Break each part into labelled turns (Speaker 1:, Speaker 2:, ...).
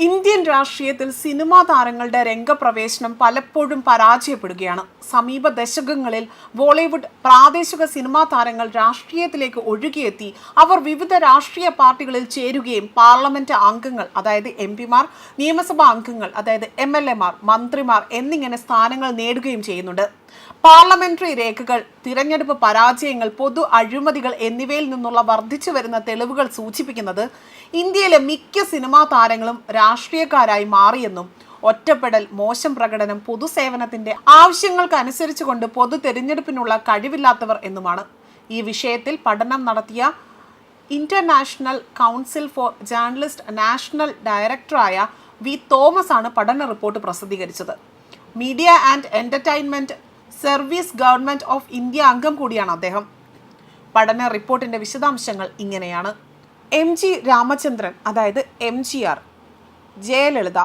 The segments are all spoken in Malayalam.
Speaker 1: ഇന്ത്യൻ രാഷ്ട്രീയത്തിൽ സിനിമാ താരങ്ങളുടെ രംഗപ്രവേശനം പലപ്പോഴും പരാജയപ്പെടുകയാണ്. സമീപ ദശകങ്ങളിൽ ബോളിവുഡ് പ്രാദേശിക സിനിമാ താരങ്ങൾ രാഷ്ട്രീയത്തിലേക്ക് ഒഴുകിയെത്തി. അവർ വിവിധ രാഷ്ട്രീയ പാർട്ടികളിൽ ചേരുകയും പാർലമെന്റ് അംഗങ്ങൾ അതായത് എം പിമാർ നിയമസഭാ അംഗങ്ങൾ അതായത് എം എൽ എമാർ മന്ത്രിമാർ എന്നിങ്ങനെ സ്ഥാനങ്ങൾ നേടുകയും ചെയ്യുന്നുണ്ട്. പാർലമെന്ററി രേഖകൾ തിരഞ്ഞെടുപ്പ് പരാജയങ്ങൾ പൊതു അഴിമതികൾ എന്നിവയിൽ നിന്നുള്ള വർദ്ധിച്ചു വരുന്ന തെളിവുകൾ സൂചിപ്പിക്കുന്നത് ഇന്ത്യയിലെ മിക്ക സിനിമാ താരങ്ങളും രാഷ്ട്രീയക്കാരായി മാറിയെന്നും ഒറ്റപ്പെടൽ മോശം പ്രകടനം പൊതുസേവനത്തിന്റെ ആവശ്യങ്ങൾക്കനുസരിച്ചുകൊണ്ട് പൊതു തെരഞ്ഞെടുപ്പിനുള്ള കഴിവില്ലാത്തവർ എന്നുമാണ്. ഈ വിഷയത്തിൽ പഠനം നടത്തിയ international council for journalist national ഡയറക്ടറായ വി തോമസ് ആണ് പഠന റിപ്പോർട്ട് പ്രസിദ്ധീകരിച്ചത്. Media and entertainment service government of India അംഗം കൂടിയാണ് അദ്ദേഹം. പഠന റിപ്പോർട്ടിന്റെ വിശദാംശങ്ങൾ ഇങ്ങനെയാണ്. എം ജി രാമചന്ദ്രൻ അതായത് M G R Jayalalitha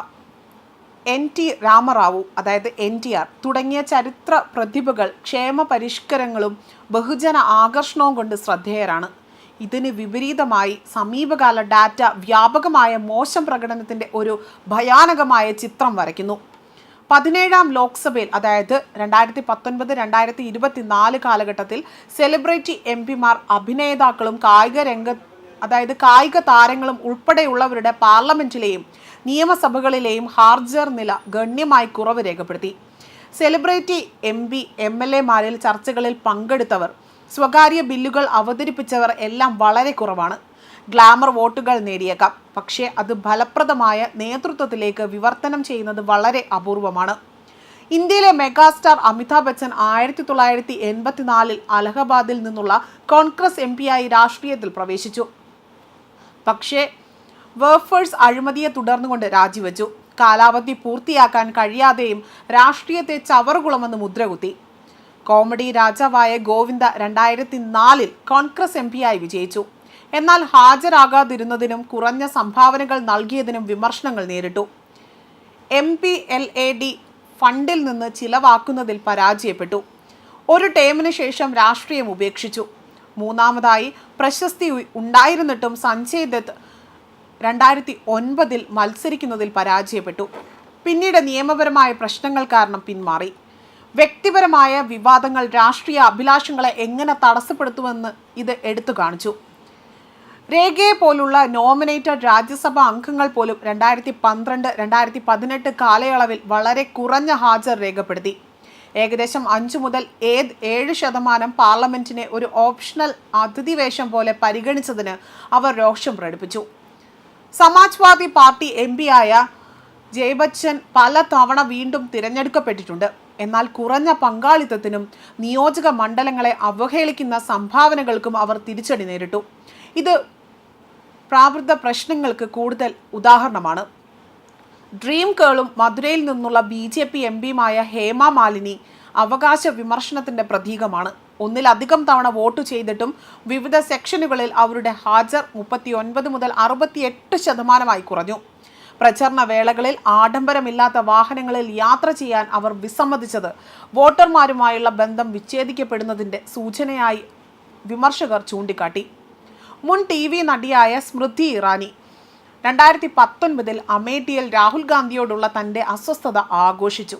Speaker 1: N T Ramarao അതായത് എൻ ടി ആർ തുടങ്ങിയ ചരിത്ര പ്രതിഭകൾ ക്ഷേമ പരിഷ്കരങ്ങളും ബഹുജന ആകർഷണവും കൊണ്ട് ശ്രദ്ധേയരാണ്. ഇതിന് വിപരീതമായി സമീപകാല ഡാറ്റ വ്യാപകമായ മോശം പ്രകടനത്തിന്റെ ഒരു ഭയാനകമായ ചിത്രം വരയ്ക്കുന്നു. പതിനേഴാം ലോക്സഭയിൽ അതായത് രണ്ടായിരത്തി പത്തൊൻപത് രണ്ടായിരത്തി ഇരുപത്തിനാല് കാലഘട്ടത്തിൽ സെലിബ്രിറ്റി എം പിമാർ അഭിനേതാക്കളും കായിക രംഗ അതായത് കായിക താരങ്ങളും ഉൾപ്പെടെയുള്ളവരുടെ പാർലമെന്റിലെയും നിയമസഭകളിലെയും ഹാർജർ നില ഗണ്യമായി കുറവ് രേഖപ്പെടുത്തി. Celebrity M P M L എമാരിൽ ചർച്ചകളിൽ പങ്കെടുത്തവർ സ്വകാര്യ ബില്ലുകൾ അവതരിപ്പിച്ചവർ എല്ലാം വളരെ കുറവാണ്. ഗ്ലാമർ വോട്ടുകൾ നേടിയേക്കാം. പക്ഷേ അത് ഫലപ്രദമായ നേതൃത്വത്തിലേക്ക് വിവർത്തനം ചെയ്യുന്നത് വളരെ അപൂർവമാണ്. ഇന്ത്യയിലെ മെഗാസ്റ്റാർ അമിതാഭ് ബച്ചൻ ആയിരത്തി തൊള്ളായിരത്തി എൺപത്തിനാലിൽ അലഹബാദിൽ നിന്നുള്ള കോൺഗ്രസ് എം ആയി രാഷ്ട്രീയത്തിൽ പ്രവേശിച്ചു. പക്ഷേ വേഫേഴ്സ് അഴിമതിയെ തുടർന്നുകൊണ്ട് രാജിവെച്ചു. കാലാവധി പൂർത്തിയാക്കാൻ കഴിയാതെയും രാഷ്ട്രീയത്തെ ചവറുകുളമെന്ന് മുദ്രകുത്തി. കോമഡി രാജാവായ ഗോവിന്ദ രണ്ടായിരത്തി നാലിൽ കോൺഗ്രസ് എം ആയി വിജയിച്ചു. എന്നാൽ ഹാജരാകാതിരുന്നതിനും കുറഞ്ഞ സംഭാവനകൾ നൽകിയതിനും വിമർശനങ്ങൾ നേരിട്ടു. M P L A D ഫണ്ടിൽ നിന്ന് ചിലവാക്കുന്നതിൽ പരാജയപ്പെട്ടു. ഒരു ടേമിന് ശേഷം രാഷ്ട്രീയം ഉപേക്ഷിച്ചു. മൂന്നാമതായി പ്രശസ്തി ഉണ്ടായിരുന്നിട്ടും സഞ്ജയ് ദത്ത് രണ്ടായിരത്തി ഒൻപതിൽ മത്സരിക്കുന്നതിൽ പരാജയപ്പെട്ടു. പിന്നീട് നിയമപരമായ പ്രശ്നങ്ങൾ കാരണം പിന്മാറി. വ്യക്തിപരമായ വിവാദങ്ങൾ രാഷ്ട്രീയ അഭിലാഷങ്ങളെ എങ്ങനെ തടസ്സപ്പെടുത്തുമെന്ന് ഇത് എടുത്തു കാണിച്ചു. രേഖയെ പോലുള്ള നോമിനേറ്റഡ് രാജ്യസഭാ അംഗങ്ങൾ പോലും രണ്ടായിരത്തി പന്ത്രണ്ട് രണ്ടായിരത്തി പതിനെട്ട് കാലയളവിൽ വളരെ കുറഞ്ഞ ഹാജർ രേഖപ്പെടുത്തി. ഏകദേശം അഞ്ചു മുതൽ ഏത് ഏഴ് ശതമാനം പാർലമെന്റിനെ ഒരു ഓപ്ഷണൽ അതിഥിവേഷം പോലെ പരിഗണിച്ചതിന് അവർ രോഷം പ്രകടിപ്പിച്ചു. സമാജ്വാദി പാർട്ടി എം ആയ ജയബച്ചൻ പല തവണ വീണ്ടും തിരഞ്ഞെടുക്കപ്പെട്ടിട്ടുണ്ട്. എന്നാൽ കുറഞ്ഞ പങ്കാളിത്തത്തിനും നിയോജക മണ്ഡലങ്ങളെ അവഹേളിക്കുന്ന സംഭാവനകൾക്കും അവർ തിരിച്ചടി നേരിട്ടു. ഇത് പ്രാവൃദ്ധ പ്രശ്നങ്ങൾക്ക് കൂടുതൽ ഉദാഹരണമാണ്. ഡ്രീം കേളും മധുരയിൽ നിന്നുള്ള ബി ജെ പി എം പിയുമായ ഹേമ മാലിനി അവകാശ വിമർശനത്തിന്റെ പ്രതീകമാണ്. ഒന്നിലധികം തവണ വോട്ട് ചെയ്തിട്ടും വിവിധ സെക്ഷനുകളിൽ അവരുടെ ഹാജർ മുപ്പത്തി ഒൻപത് മുതൽ അറുപത്തിയെട്ട് ശതമാനമായി കുറഞ്ഞു. പ്രചരണ വേളകളിൽ ആഡംബരമില്ലാത്ത വാഹനങ്ങളിൽ യാത്ര ചെയ്യാൻ അവർ വിസമ്മതിച്ചത് വോട്ടർമാരുമായുള്ള ബന്ധം വിച്ഛേദിക്കപ്പെടുന്നതിന്റെ സൂചനയായി വിമർശകർ ചൂണ്ടിക്കാട്ടി. മുൻ ടി വി നടിയായ സ്മൃതി ഇറാനി. രണ്ടായിരത്തി പത്തൊൻപതിൽ അമേഠിയിൽ രാഹുൽ ഗാന്ധിയോടുള്ള തന്റെ അസ്വസ്ഥത ആഘോഷിച്ചു.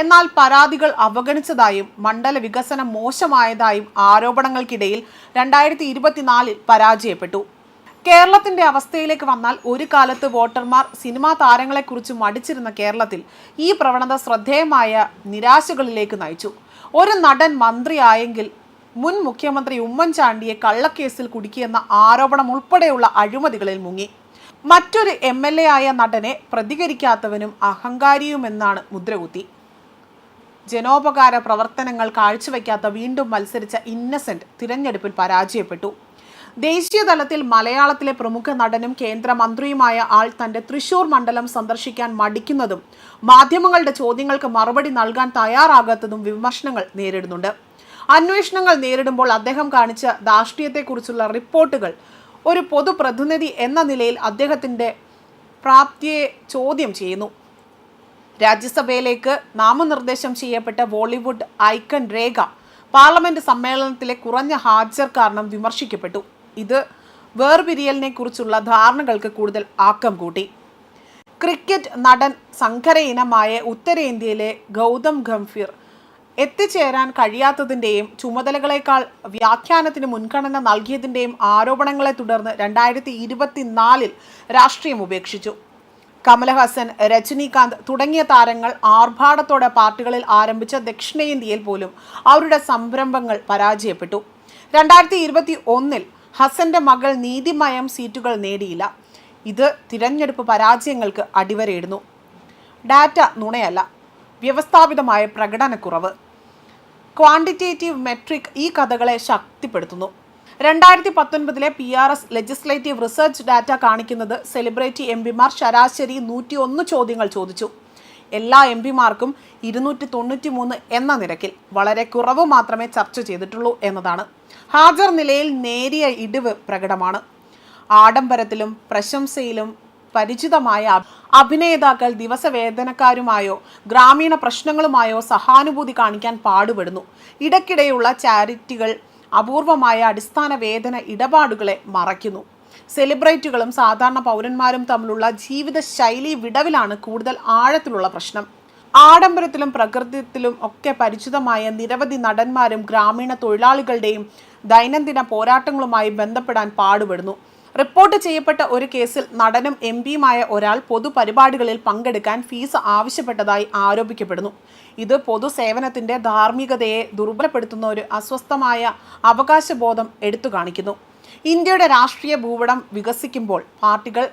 Speaker 1: എന്നാൽ പരാതികൾ അവഗണിച്ചതായും മണ്ഡല വികസനം മോശമായതായും ആരോപണങ്ങൾക്കിടയിൽ രണ്ടായിരത്തി ഇരുപത്തിനാലിൽ പരാജയപ്പെട്ടു. കേരളത്തിന്റെ അവസ്ഥയിലേക്ക് വന്നാൽ ഒരു കാലത്ത് വോട്ടർമാർ സിനിമാ താരങ്ങളെക്കുറിച്ച് മടിച്ചിരുന്ന കേരളത്തിൽ ഈ പ്രവണത ശ്രദ്ധേയമായ നിരാശകളിലേക്ക് നയിച്ചു. ഒരു നടൻ മന്ത്രിയായെങ്കിൽ മുൻ മുഖ്യമന്ത്രി ഉമ്മൻചാണ്ടിയെ കള്ളക്കേസിൽ കുടുക്കിയെന്ന ആരോപണം ഉൾപ്പെടെയുള്ള അഴിമതികളിൽ മുങ്ങി. മറ്റൊരു എം എൽ എ ആയ നടനെ പ്രതികരിക്കാത്തവനും അഹങ്കാരിയുമെന്നാണ് മുദ്രകുത്തി. ജനോപകാര പ്രവർത്തനങ്ങൾ കാഴ്ചവെക്കാത്ത വീണ്ടും മത്സരിച്ച ഇന്നസെന്റ് തിരഞ്ഞെടുപ്പിൽ പരാജയപ്പെട്ടു. ദേശീയ തലത്തിൽ മലയാളത്തിലെ പ്രമുഖ നടനും കേന്ദ്രമന്ത്രിയുമായ ആൾ തന്റെ തൃശൂർ മണ്ഡലം സന്ദർശിക്കാൻ മടിക്കുന്നതും മാധ്യമങ്ങളുടെ ചോദ്യങ്ങൾക്ക് മറുപടി നൽകാൻ തയ്യാറാകാത്തതും വിമർശനങ്ങൾ നേരിടുന്നുണ്ട്. അന്വേഷണങ്ങൾ നേരിടുമ്പോൾ അദ്ദേഹം കാണിച്ച ധാർഷ്ട്യത്തെക്കുറിച്ചുള്ള റിപ്പോർട്ടുകൾ. ഒരു പൊതുപ്രതിനിധി എന്ന നിലയിൽ അദ്ദേഹത്തിന്റെ പ്രാപ്തിയെ ചോദ്യം ചെയ്യുന്നു. രാജ്യസഭയിലേക്ക് നാമനിർദ്ദേശം ചെയ്യപ്പെട്ട ബോളിവുഡ് ഐക്കൺ രേഖ പാർലമെന്റ് സമ്മേളനത്തിലെ കുറഞ്ഞ ഹാജർ കാരണം വിമർശിക്കപ്പെട്ടു. ഇത് വേർപിരിയലിനെ കുറിച്ചുള്ള ധാരണകൾക്ക് കൂടുതൽ ആക്കം കൂട്ടി. ക്രിക്കറ്റ് നടൻ സങ്കര ഇനമായ ഉത്തരേന്ത്യയിലെ ഗൗതം ഗംഭീർ എത്തിച്ചേരാൻ കഴിയാത്തതിന്റെയും ചുമതലകളേക്കാൾ വ്യാഖ്യാനത്തിന് മുൻഗണന നൽകിയതിന്റെയും ആരോപണങ്ങളെ തുടർന്ന് രണ്ടായിരത്തി ഇരുപത്തിനാലിൽ രാഷ്ട്രീയം ഉപേക്ഷിച്ചു. കമലഹാസൻ രജനീകാന്ത് തുടങ്ങിയ താരങ്ങൾ ആർഭാടത്തോടെ പാർട്ടികളിൽ ആരംഭിച്ച ദക്ഷിണേന്ത്യയിൽ പോലും അവരുടെ സംരംഭങ്ങൾ പരാജയപ്പെട്ടു. രണ്ടായിരത്തി ഇരുപത്തി ഒന്നിൽ ഹസന്റെ മകൾ നീതിമയം സീറ്റുകൾ നേടിയില്ല. ഇത് തിരഞ്ഞെടുപ്പ് പരാജയങ്ങൾക്ക് അടിവരയിടുന്നു. ഡാറ്റ നുണയല്ല വ്യവസ്ഥാപിതമായ പ്രകടനക്കുറവ്. ക്വാണ്ടിറ്റേറ്റീവ് മെട്രിക് ഈ കഥകളെ ശക്തിപ്പെടുത്തുന്നു. രണ്ടായിരത്തി പത്തൊൻപതിലെ P R S legislative research data കാണിക്കുന്നത് സെലിബ്രിറ്റി എം പിമാർ ശരാശരി നൂറ്റി ഒന്ന് ചോദ്യങ്ങൾ ചോദിച്ചു. എല്ലാ എം പിമാർക്കും ഇരുന്നൂറ്റി തൊണ്ണൂറ്റി മൂന്ന് എന്ന നിരക്കിൽ വളരെ കുറവ് മാത്രമേ ചർച്ച ചെയ്തിട്ടുള്ളൂ എന്നതാണ്. ഹാജർ നിലയിൽ നേരിയ ഇടിവ് പ്രകടമാണ്. ആഡംബരത്തിലും പ്രശംസയിലും പരിചിതമായ അഭി- അഭിനേതാക്കൾ ദിവസവേതനക്കാരുമായോ ഗ്രാമീണ പ്രശ്നങ്ങളുമായോ സഹാനുഭൂതി കാണിക്കാൻ പാടുപെടുന്നു. ഇടയ്ക്കിടെയുള്ള ചാരിറ്റികൾ അപൂർവമായ അടിസ്ഥാന വേതന ഇടപാടുകളെ മറയ്ക്കുന്നു. സെലിബ്രിറ്റികളും സാധാരണ പൗരന്മാരും തമ്മിലുള്ള ജീവിത ശൈലി വിടവിലാണ് കൂടുതൽ ആഴത്തിലുള്ള പ്രശ്നം. ആഡംബരത്തിലും പ്രകൃതിത്തിലും ഒക്കെ പരിചിതമായ നിരവധി നടന്മാരും ഗ്രാമീണ തൊഴിലാളികളുടെയും ദൈനംദിന പോരാട്ടങ്ങളുമായി ബന്ധപ്പെടാൻ പാടുപെടുന്നു. റിപ്പോർട്ട് ചെയ്യപ്പെട്ട ഒരു കേസിൽ നടനും എം പിയുമായ ഒരാൾ പൊതുപരിപാടികളിൽ പങ്കെടുക്കാൻ ഫീസ് ആവശ്യപ്പെട്ടതായി ആരോപിക്കപ്പെടുന്നു. ഇത് പൊതുസേവനത്തിന്റെ ധാർമ്മികതയെ ദുർബലപ്പെടുത്തുന്ന ഒരു അസ്വസ്ഥമായ അവകാശബോധം എടുത്തു കാണിക്കുന്നു. ഇന്ത്യയുടെ രാഷ്ട്രീയ ഭൂപടം വികസിക്കുമ്പോൾ പാർട്ടികൾ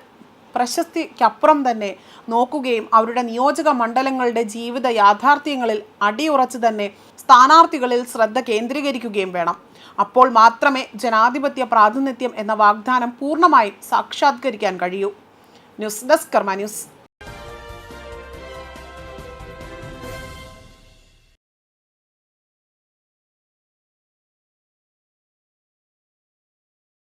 Speaker 1: പ്രശസ്തിക്കപ്പുറം തന്നെ നോക്കുകയും അവരുടെ നിയോജക മണ്ഡലങ്ങളുടെ ജീവിത യാഥാർത്ഥ്യങ്ങളിൽ അടിയുറച്ച് തന്നെ സ്ഥാനാർത്ഥികളിൽ ശ്രദ്ധ കേന്ദ്രീകരിക്കുകയും വേണം. അപ്പോൾ മാത്രമേ ജനാധിപത്യ പ്രാതിനിധ്യം എന്ന വാഗ്ദാനം പൂർണമായും സാക്ഷാത്കരിക്കാൻ കഴിയൂ. News desk Karma news.